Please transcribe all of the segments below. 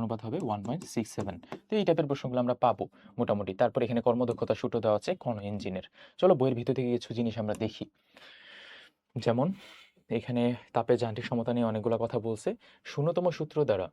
অনুপাত হবে one point six seven তো এই টাইপের প্রশ্নগুলো আমরা পাবো মোটামুটি। তারপর এখানে কর্মদক্ষতা সূত্র দেওয়া আছে কোন ইঞ্জিনের। চলো বইয়ের ভিতর থেকে কিছু জিনিস আমরা দেখি। যেমন এখানে তাপের যান্ত্রিক সমতা নিয়ে অনেকগুলো কথা বলছে। শূন্যতম সূত্র দ্বারা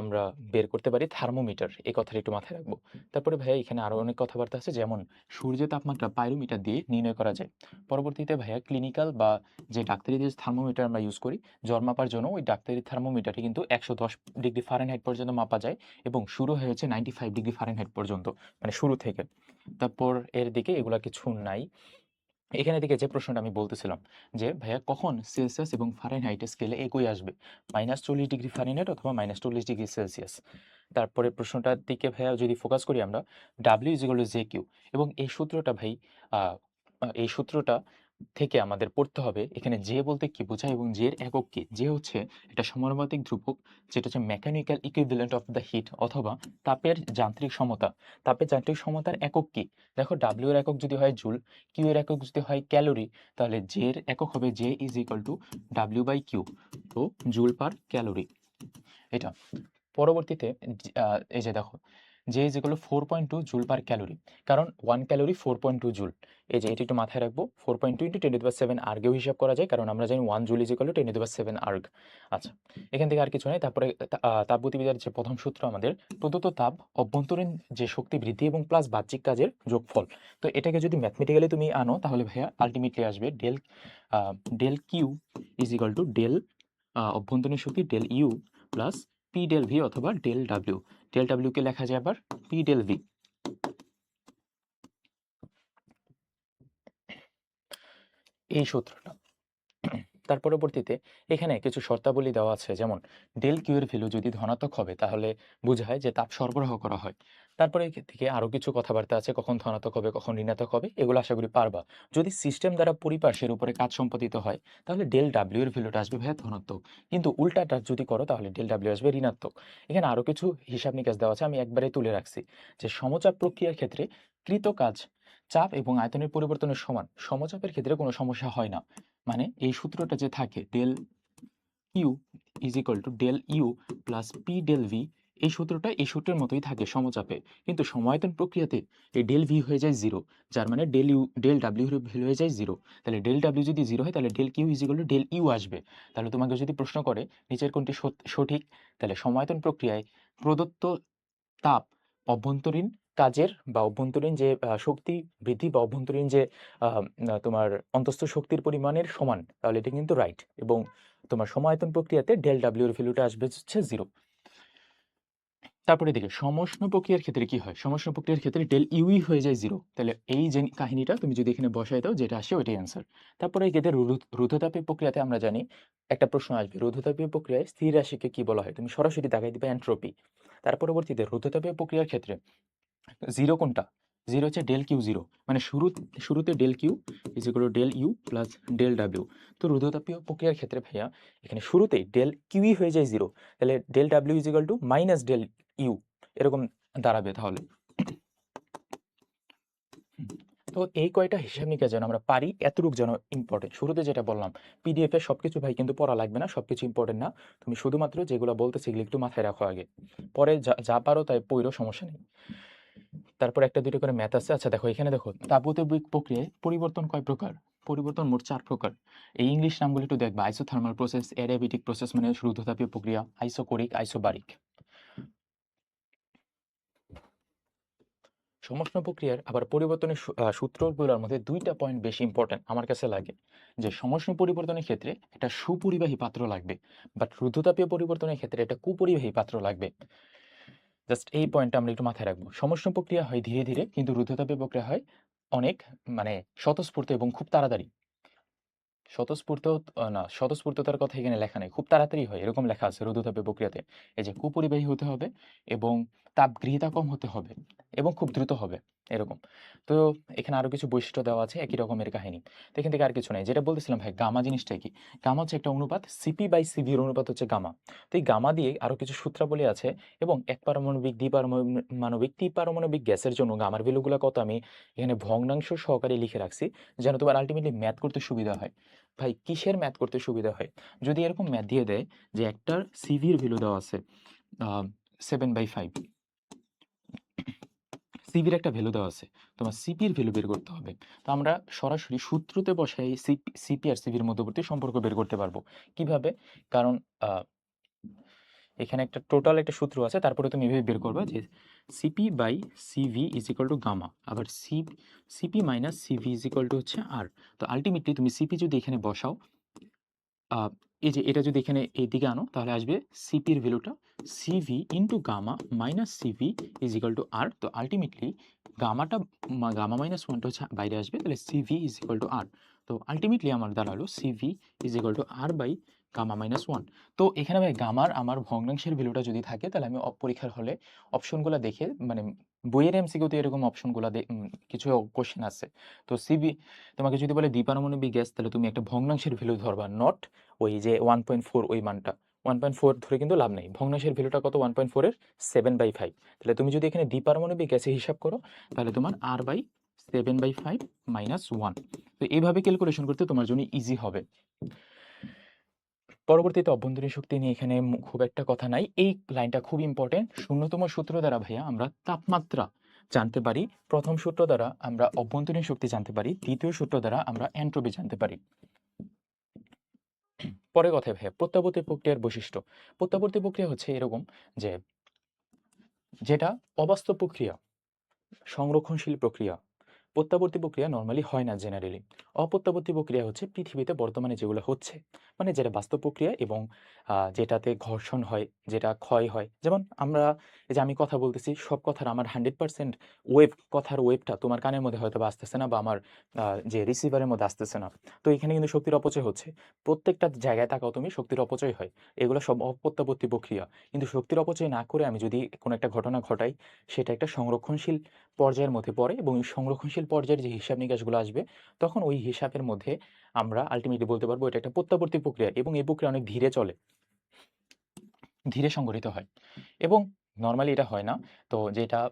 আমরা বের করতে পারি থার্মোমিটার এই কথাটা একটু মাথায় রাখব। তারপরে ভাইয়া এখানে আরও অনেক কথাবার্তা আছে, যেমন সূর্যের তাপমাত্রা পাইরোমিটার দিয়ে নির্ণয় করা যায়। পরবর্তীতে ভাইয়া ক্লিনিক্যাল বা যে ডাক্তারি যে থার্মোমিটার আমরা ইউজ করি জ্বর মাপার জন্য ওই ডাক্তারি থার্মোমিটারটি কিন্তু একশো দশ ডিগ্রি ফারেনহাইট পর্যন্ত মাপা যায় এবং শুরু হয়েছে নাইনটি ফাইভ ডিগ্রি ফারেনহাইট পর্যন্ত মানে শুরু থেকে। তারপর এর দিকে এগুলা কিছু নাই। এখানে থেকে যে প্রশ্নটা আমি বলতেছিলাম যে, ভাইয়া, কখন সেলসিয়াস এবং ফারেনহাইট স্কেলে একই আসবে? মাইনাস চল্লিশ ডিগ্রি ফারেনহাইট অথবা মাইনাস চল্লিশ ডিগ্রি সেলসিয়াস? তারপরে প্রশ্নটার দিকে ভাইয়া যদি ফোকাস করি আমরা, ডাব্লিউ ইজিগল জে কিউ এবং এই সূত্রটা ভাই এই সূত্রটা থেকে আমাদের পড়তে হবে। এখানে জে বলতে কি বোঝায় এবং জের একক কি? যে হচ্ছে এটা সমানুপাতিক ধ্রুবক, যেটা হচ্ছে mechanical equivalent of the heat অথবা তাপের যান্ত্রিক সমতা। তাপের যান্ত্রিক সমতার একক কি? দেখো ডাব্লিউ এর একক যদি হয় জুল কিউ এর একক যদি হয় ক্যালোরি, তাহলে জে এর একক হবে J is equal to W by Q তো জুল পার ক্যালোরি। এটা। পরবর্তীতে এই যে দেখো J is equal to four point two joule per calorie কারণ one calorie four point two joule এই যে এটি একটু মাথায় রাখব four point two into ten to seven আর্গেও হিসাব করা যায়, কারণ আমরা জানি one joule is equal to ten to seven erg আচ্ছা এখান থেকে আর কিছু নেই, তারপরে তাপগতিবিদ্যার যে প্রথম সূত্র আমাদের, প্রদত্ত তাপ অভ্যন্তরীণ যে শক্তি বৃদ্ধি এবং প্লাস বাহ্যিক কাজের যোগফল। তো এটাকে যদি ম্যাথমেটিক্যালি তুমি আনো, তাহলে ভাইয়া আলটিমেটলি আসবে del del Q is equal to del অভ্যন্তরীণ শক্তি del U plus P del V অথবা ডেল ডাব্লিউ ডেল ডাব্লিউকে লেখা যায় আবার পি ডেল ভি এই সূত্রটা। তার পরবর্তীতে এখানে কিছু শর্তাবলী দেওয়া আছে। যেমন ডেল কিউ এর ভ্যালু যদি ধনাত্মক হবে, তাহলে বোঝায় যে তাপ সরবরাহ করা হয়। তারপরে থেকে আরও কিছু কথাবার্তা আছে, কখন ধনাত্মক হবে, কখন ঋণাত্মক হবে, এগুলো আশা করি পারবা। যদি সিস্টেম দ্বারা পরিপার্শ্বের উপরে কাজ সম্পাদিত হয়, তাহলে ডেল ডাব্লিউ এর ভ্যালুটা আসবে ভাইয়া ধনাত্মক। কিন্তু উল্টাটা যদি করো, তাহলে ডেল ডাব্লিউ আসবে ঋণাত্মক। এখানে আরও কিছু হিসাব নিকাশ দেওয়া আছে, আমি একবারে তুলে রাখছি। যে সমচাপ প্রক্রিয়ার ক্ষেত্রে কৃত কাজ, চাপ এবং আয়তনের পরিবর্তনের সমান। সমচাপের ক্ষেত্রে কোনো সমস্যা হয় না। মানে এই সূত্রটা যে থাকে del U is equal to del U plus P del V এই সূত্রটা এই সূত্রের মতোই থাকে সমচাপে। কিন্তু সমায়তন প্রক্রিয়াতে এই ডেল ভি হয়ে যায় জিরো যার মানে del U del W value হয়ে যায় জিরো তাহলে ডেল ডাব্লিউ যদি জিরো হয়, তাহলে del Q is equal to del U আসবে। তাহলে তোমাকে যদি প্রশ্ন করে, নিচের কোনটি সঠিক? তাহলে সমায়তন প্রক্রিয়ায় প্রদত্ত তাপ অভ্যন্তরীণ কাজের বা অভ্যন্তরীণ যে শক্তি বৃদ্ধি বা অভ্যন্তরীণ যে তোমার অন্তস্থ শক্তির পরিমাণের সমান, তাহলে এটা কিন্তু রাইট এবং তোমার সমায়তন প্রক্রিয়াতে ডেল ডাব্লিউ এর ভ্যালুটা আসবে হচ্ছে জিরো তারপরে দিকে সমষ্ণ প্রক্রিয়ার ক্ষেত্রে কি হয়? সমষ্ণ প্রক্রিয়ার ক্ষেত্রে ডেল ইউই হয়ে যায় জিরো তাহলে এই যে কাহিনীটা তুমি যদি এখানে বসাই দাও, যেটা আসে ওইটাই অ্যান্সার তারপরে রুধ- রুদ্ধতাপীয় প্রক্রিয়াতে আমরা জানি, একটা প্রশ্ন আসবে রুদ্ধতাপীয় প্রক্রিয়ায় স্থির রাশিকে কি বলা হয়? তুমি সরাসরি দেখাই দিবে এন্ট্রপি তার পরবর্তীতে রুদ্ধতাপীয় প্রক্রিয়ার ক্ষেত্রে জিরো কোনটা? জিরো হচ্ছে ডেল কিউ জিরো। মানে শুরু, শুরুতে del Q is equal del U plus del W. তো রুদ্ধতাপীয় প্রক্রিয়ার ক্ষেত্রে ভাইয়া, এখানে শুরুতেই ডেল কিউই হয়ে যায় জিরো, তাহলে del W is equal to minus del U. এরকম দাঁড়াবে তাহলে। তো এই কয়টা হিসাব নিকাশ যেন আমরা পারি, এতটুকু যেন ইম্পর্টেন্ট শুরুতে যেটা বললাম পিডিএফ এর সবকিছু ভাই কিন্তু পড়া লাগবে না, সবকিছু ইম্পর্টেন্ট না। তুমি শুধুমাত্র যেগুলো বলতে এগুলো একটু মাথায় রাখো আগে। পরে যা যা পারো তাই পইরো সমস্যা নেই। তারপর একটা দুটো করে ম্যাথ আছে। আচ্ছা দেখো, এখানে দেখো তাপগতিক প্রক্রিয়ায় পরিবর্তন কয় প্রকার? পরিবর্তন মোট চার প্রকার। এই ইংলিশ নামগুলো একটু দেখবা। আইসোথার্মাল প্রসেস অ্যারাবিটিক প্রসেস মানে রুদ্ধতাপীয় প্রক্রিয়া আইসোকোরিক আইসোবারিক সমষ্ণ প্রক্রিয়ার আবার পরিবর্তনের সূত্রগুলোর মধ্যে দুইটা পয়েন্ট বেশি ইম্পর্টেন্ট আমার কাছে লাগে। যে সমষ্ণ পরিবর্তনের ক্ষেত্রে একটা সুপরিবাহী পাত্র লাগবে বাট রুদ্ধতাপীয় পরিবর্তনের ক্ষেত্রে একটা কুপরিবাহী পাত্র লাগবে। জাস্ট এই পয়েন্টটা আমরা একটু মাথায় রাখব। সমস্ত প্রক্রিয়া হয় ধীরে ধীরে, কিন্তু রুদ্ধতাপের প্রক্রিয়া হয় অনেক মানে স্বতঃস্ফূর্ত এবং খুব তাড়াতাড়ি। স্বতঃস্ফূর্ত না, স্বতঃস্ফূর্ততার কথা এখানে লেখা নেই। খুব তাড়াতাড়ি হয়, এরকম লেখা আছে রুদ্ধতাপীয় প্রক্রিয়াতে। এই যে কুপরিবাহী হতে হবে এবং তাপ গৃহীতা কম হতে হবে এবং খুব দ্রুত হবে। এরকম। তো এখানে আরও কিছু বৈশিষ্ট্য দেওয়া আছে একই রকমের কাহিনী। তো এখান থেকে আর কিছু নেই। যেটা বলতেছিলাম, ভাই, গামা জিনিসটা কি? গামা হচ্ছে একটা অনুপাত সিপি বাই সিভির অনুপাত হচ্ছে গামা। তো এই গামা দিয়ে আরও কিছু সূত্রাবলী আছে এবং এক পারমাণবিক দ্বিপারমাণবিক ত্রিপারমাণবিক গ্যাসের জন্য গামার ভ্যালুগুলো কত আমি এখানে ভগ্নাংশ সহকারে লিখে রাখছি, যেন তোমার আলটিমেটলি ম্যাথ করতে সুবিধা হয়। ভাই, কিসের ম্যাথ করতে সুবিধা হয়? যদি এরকম ম্যাথ দিয়ে দেয় যে একটার সিভির ভ্যালু দেওয়া আছে সেভেন বাই ফাইভ সিপির একটা ভ্যালু দেওয়া আছে। তোমার সিপির ভ্যালু বের করতে হবে। তো আমরা সরাসরি সূত্রতে বসাই সিপি আর সিপির মধ্যবর্তী সম্পর্ক বের করতে পারব। কীভাবে? কারণ এখানে একটা টোটাল একটা সূত্র আছে, তারপরে তুমি এভাবে বের করবে যে CP by CV is equal to gamma আবার C CP minus CV is equal to হচ্ছে আর তো আলটিমেটলি তুমি সিপি যদি এখানে বসাও এই যে এটা যদি এখানে এই দিকে আনো, তাহলে আসবে সিপির ভ্যালুটা CV into gamma minus CV is equal to R তো আলটিমেটলি গামাটা গামা মাইনাস ওয়ানটা হচ্ছে বাইরে আসবে, তাহলে CV is equal to R তো আলটিমেটলি আমার দাঁড়াল CV is equal to R by gamma minus one তো এখানে ভাই গামার আমার ভগ্নাংশের ভ্যালুটা যদি থাকে, তাহলে আমি পরীক্ষার হলে অপশনগুলো দেখে মানে বইয়ের এমসিকিউতে এরকম অপশনগুলো কিছু কোশ্চেন আছে। তো সিবি তোমাকে যদি বলে দ্বিপারমাণবিক গ্যাস তাহলে তুমি একটা ভগ্নাংশের ভ্যালু ধরবা নট ওই যে ওয়ান পয়েন্ট ফোর ওই মানটা। ওয়ান পয়েন্ট ফোর ধরে কিন্তু লাভ নেই। ভগ্নাংশের ভ্যালুটা কত? ওয়ান পয়েন্ট ফোরের সেভেন বাই ফাইভ তাহলে তুমি যদি এখানে দ্বিপারমাণবিক গ্যাসে হিসাব করো, তাহলে তোমার R by seven by five minus one তো এইভাবে ক্যালকুলেশন করতে তোমার জন্য ইজি হবে। পরবর্তীতে অভ্যন্তরীণ শক্তি নিয়ে এখানে খুব একটা কথা নাই। এই লাইনটা খুব ইম্পর্টেন্ট শূন্যতম সূত্র দ্বারা ভাইয়া আমরা তাপমাত্রা জানতে পারি। প্রথম সূত্র দ্বারা আমরা অভ্যন্তরীণ শক্তি জানতে পারি। দ্বিতীয় সূত্র দ্বারা আমরা এন্ট্রপি জানতে পারি। পরে কথায় ভাইয়া, প্রত্যাবর্তী প্রক্রিয়ার বৈশিষ্ট্য। প্রত্যাবর্তী প্রক্রিয়া হচ্ছে এরকম যে, যেটা অবাস্তব প্রক্রিয়া, সংরক্ষণশীল প্রক্রিয়া। প্রত্যাবর্তী প্রক্রিয়া নর্মালি হয় না জেনারেলি অপ্রত্যাবর্তী প্রক্রিয়া হচ্ছে পৃথিবীতে বর্তমানে যেগুলো হচ্ছে। মানে যেটা বাস্তব প্রক্রিয়া এবং যেটাতে ঘর্ষণ হয়, যেটা ক্ষয় হয়। যেমন আমরা যে আমি কথা বলতেছি, সব কথার আমার হান্ড্রেড পার্সেন্ট ওয়েভ কথার ওয়েভটা তোমার কানের মধ্যে হয়তো আসতেছে না বা আমার যে রিসিভারের মধ্যে আসতেছে না। তো এখানে কিন্তু শক্তির অপচয় হচ্ছে। প্রত্যেকটা জায়গায় তাকাও তুমি শক্তির অপচয় হয়। এগুলো সব অপ্রত্যাবর্তী প্রক্রিয়া। কিন্তু শক্তির অপচয় না করে আমি যদি কোনো একটা ঘটনা ঘটাই, সেটা একটা সংরক্ষণশীল পর্যায়ের মধ্যে পড়ে এবং এই সংরক্ষণশীল পর্যায়ের যে হিসাব নিকাশগুলো আসবে, তখন ওই হিসাবের মধ্যে আমরা আলটিমেটলি বলতে পারব এটা একটা প্রত্যাবর্তী প্রক্রিয়া এবং এই প্রক্রিয়া অনেক ধীরে চলে। ধীরে সংগঠিত হয়। এবং নর্মালি এটা হয় না। তো যেটা,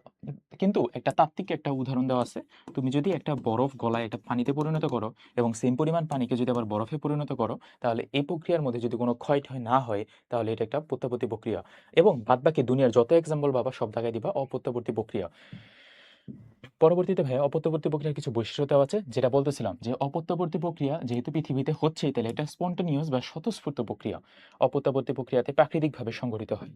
কিন্তু একটা তাত্ত্বিক একটা উদাহরণ দেওয়া আছে। তুমি যদি একটা বরফ গলায় একটা পানিতে পরিণত করো এবং সেম পরিমাণ পানিকে যদি আবার বরফে পরিণত করো, তাহলে এই প্রক্রিয়ার মধ্যে যদি কোনো ক্ষয় টয় না হয়, তাহলে এটা একটা প্রত্যাবর্তী প্রক্রিয়া। এবং বাদবাকি দুনিয়ার যত এক্সাম্পল বাবা, সব জায়গায় দিবা, অপ্রত্যাবর্তী প্রক্রিয়া। পরবর্তীতে ভাই অপত্যবর্তী প্রক্রিয়ার কিছু বৈশিষ্ট্য দেওয়া আছে, যেটা বলতেছিলাম যে অপত্যবর্তী প্রক্রিয়া যেহেতু পৃথিবীতে হচ্ছেই তাহলে এটা স্পন্টেনিয়াস বা স্বতঃস্ফূর্ত প্রক্রিয়া। অপত্যবর্তী প্রক্রিয়াতে প্রাকৃতিকভাবে সংঘটিত হয়।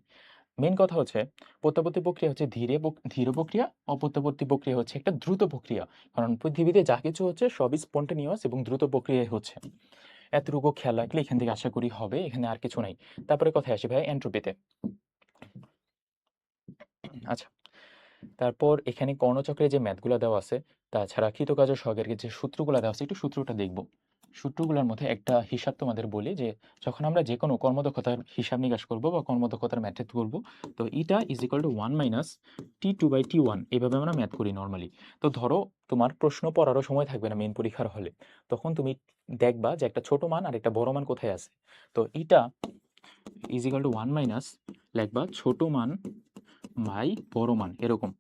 মেন কথা হচ্ছে, প্রত্যাবর্তী প্রক্রিয়া হচ্ছে ধীরে ধীর প্রক্রিয়া, অপত্যবর্তী প্রক্রিয়া হচ্ছে একটা দ্রুত প্রক্রিয়া। কারণ পৃথিবীতে যা কিছু হচ্ছে সবই স্পন্টেনিয়াস এবং দ্রুত প্রক্রিয়ায় হচ্ছে। এতটুকু খেয়াল রাখলে এখান থেকে আশা করি হবে, এখানে আর কিছু নাই। তারপরে কথায় আসি ভাই এন্ট্রোপিতে আচ্ছা। তারপর এখানে কর্ণচক্রে যে ম্যাথগুলো দেওয়া আছে, তাছাড়া কৃতকার্য সহগের যে সূত্রগুলো দেওয়া আছে, একটু সূত্রটা দেখব। সূত্রগুলোর মধ্যে একটা হিসাব তোমাদের বলি যে, যখন আমরা যে কোনো কর্মদক্ষতার হিসাব নিকাশ করব বা কর্মদক্ষতার ম্যাথ করব, তো এটা is equal to one minus T two by T one এভাবে আমরা ম্যাথ করি নর্মালি তো ধরো তোমার প্রশ্ন পড়ারও সময় থাকবে না মেন পরীক্ষার হলে। তখন তুমি দেখবা যে একটা ছোট মান আর একটা বড় মান কোথায় আছে। তো এটা is equal to one minus লিখবা ছোট মান বাই বড় মান, এরকম।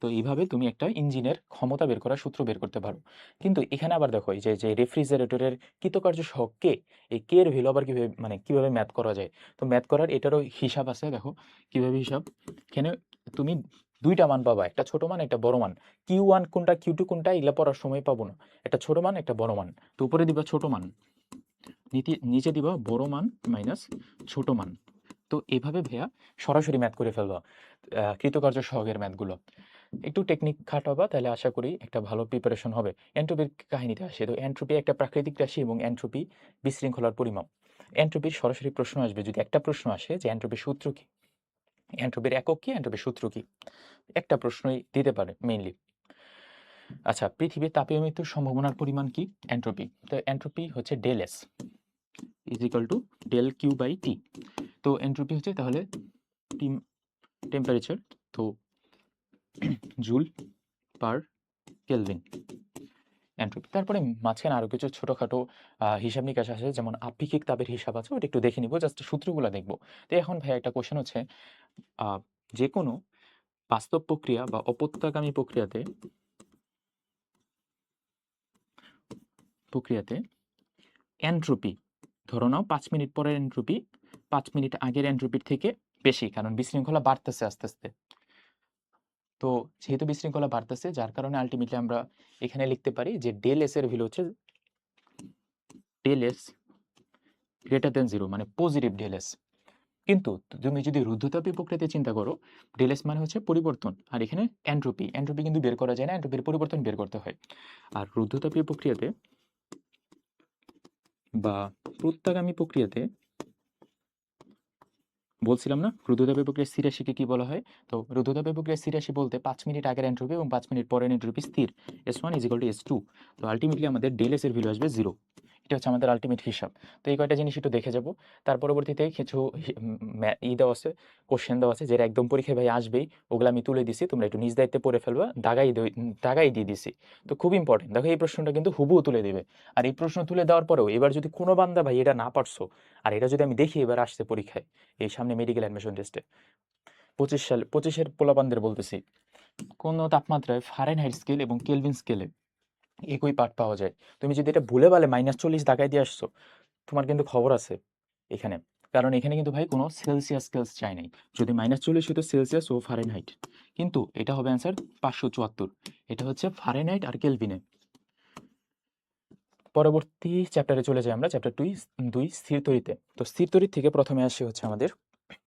তো এইভাবে তুমি একটা ইঞ্জিনের ক্ষমতা বের করার সূত্র বের করতে পারো। কিন্তু এখানে আবার দেখো, এই যে যে রেফ্রিজারেটরের কৃতকার্য সহগ কে, এই কে এর ভ্যালু আবার কীভাবে মানে কীভাবে ম্যাথ করা যায়? তো ম্যাথ করার এটারও হিসাব আছে, দেখো, কীভাবে হিসাব? এখানে তুমি দুইটা মান পাবা, একটা ছোট মান, একটা বড় মান। কিউ ওয়ান কোনটা কিউ টু কোনটা, এগুলা পড়ার সময় পাবো না। একটা ছোট মান, একটা বড় মান। তো উপরে দিবা ছোট মান, নিচে দিবা বড় মান মাইনাস ছোট মান। তো এভাবে ভাইয়া সরাসরি ম্যাথ করে ফেলবা। কৃতকার্য সহগের ম্যাথগুলো। একটু টেকনিক খাটাবা, তাহলে আশা করি একটা ভালো প্রিপারেশন হবে। এন্ট্রপির কাহিনীতে আসে। তো এন্ট্রপি একটা প্রাকৃতিক রাশি এবং এন্ট্রপি বিশৃঙ্খলার পরিমাপ। এন্ট্রপির সরাসরি প্রশ্ন আসবে। যদি একটা প্রশ্ন আসে যে এন্ট্রপির সূত্র কি? এন্ট্রপির একক কি? এন্ট্রপির সূত্র কি? একটা প্রশ্নই দিতে পারে মেইনলি আচ্ছা পৃথিবীর তাপীয় মৃত্যুর সম্ভাবনার পরিমাণ কি? এন্ট্রপি। তো এন্ট্রপি হচ্ছে del S. Is to del Q by T. তো এন্ট্রপি হচ্ছে তাহলে টেম্পারেচার তো জুল পার কেলভিন এন্ট্রপি তারপরে মাঝখানে আরও কিছু ছোটোখাটো হিসাব নিকাশ আছে, যেমন আপেক্ষিক তাপের হিসাব আছে, ওটা একটু দেখে নিব জাস্ট সূত্রগুলো দেখব। তো এখন ভাই একটা কোশ্চেন হচ্ছে যে কোনো বাস্তব প্রক্রিয়া বা অপত্যাগামী প্রক্রিয়াতে প্রক্রিয়াতে এন্ট্রপি ধরো নাও পাঁচ মিনিট পরের এন্ট্রপি পাঁচ মিনিট আগের এন্ট্রপির থেকে বেশি, কারণ বিশৃঙ্খলা বাড়তেছে আস্তে আস্তে। তো যেহেতু বিশৃঙ্খলা বাড়তেছে, যার কারণে আলটিমেটলি আমরা এখানে লিখতে পারি যে ডেল এস এর ভ্যালু হচ্ছে del S greater than zero মানে পজিটিভ ডেল এস কিন্তু তুমি যদি রুদ্ধতাপীয় প্রক্রিয়াতে চিন্তা করো ডেল এস মানে হচ্ছে পরিবর্তন, আর এখানে এন্ট্রোপি এন্ট্রোপি কিন্তু বের করা যায় না এন্ট্রোপির পরিবর্তন বের করতে হয়। আর রুদ্ধতাপীয় প্রক্রিয়াতে বা প্রত্যাগামী প্রক্রিয়াতে বলছিলাম না? রুদ্ধতাপীয় প্রক্রিয়ার স্থির রাশিকে কি বলা হয়? তো রুদ্ধতাপীয় প্রক্রিয়ার স্থির রাশি বলতে পাঁচ মিনিট আগের এন্ট্রপি এবং পাঁচ মিনিট পরের এন্ট্রপি স্থির। S one is equal to S two তো আলটিমেটলি আমাদের ডেল এস এর ভ্যালু আসবে জিরো এটা হচ্ছে আমাদের আলটিমেট হিসাব। তো এই কয়টা জিনিস একটু দেখে যাব। তার পরবর্তীতে কিছু ই দেওয়া আছে কোশ্চেন দেওয়া আছে, যেটা একদম পরীক্ষায় ভাই আসবেই, ওগুলো আমি তুলে দিছি, তোমরা একটু নিজ দায়িত্বে পড়ে ফেলবা, দাগাই দাগাই দিয়ে দিছি। তো খুব ইম্পর্টেন্ট দেখো এই প্রশ্নটা কিন্তু হুবহু তুলে দিবে। আর এই প্রশ্ন তুলে দেওয়ার পরেও এবার যদি কোনো বান্দা ভাই এটা না পারছ, আর এটা যদি আমি দেখি এবার আসছে পরীক্ষায়, এই সামনে মেডিকেল অ্যাডমিশন টেস্টে পঁচিশ সাল, পঁচিশের পোলাপানদের বলতেছি, কোন তাপমাত্রায় ফারেন ফারেনহাইট স্কেল এবং কেলভিন স্কেলে একই পাঠ পাওয়া যায়। তুমি যদি এটা ভুলে বালে মাইনাস চল্লিশ দাগাই দিয়ে আসছো, তোমার কিন্তু খবর আছে এখানে। কারণ এখানে কিন্তু ভাই কোনো সেলসিয়াস স্কেলস চাই নাই। যদি মাইনাস চল্লিশ হতো সেলসিয়াস ও ফারেনহাইট। কিন্তু এটা হবে অ্যান্সার পাঁচশো চুয়াত্তর। এটা হচ্ছে ফারেনহাইট আর কেলভিনে। পরবর্তী চ্যাপ্টারে চলে যাই আমরা, চ্যাপ্টার দুই দুই স্থির তরিতে তো স্থির তরিত থেকে প্রথমে আসে হচ্ছে আমাদের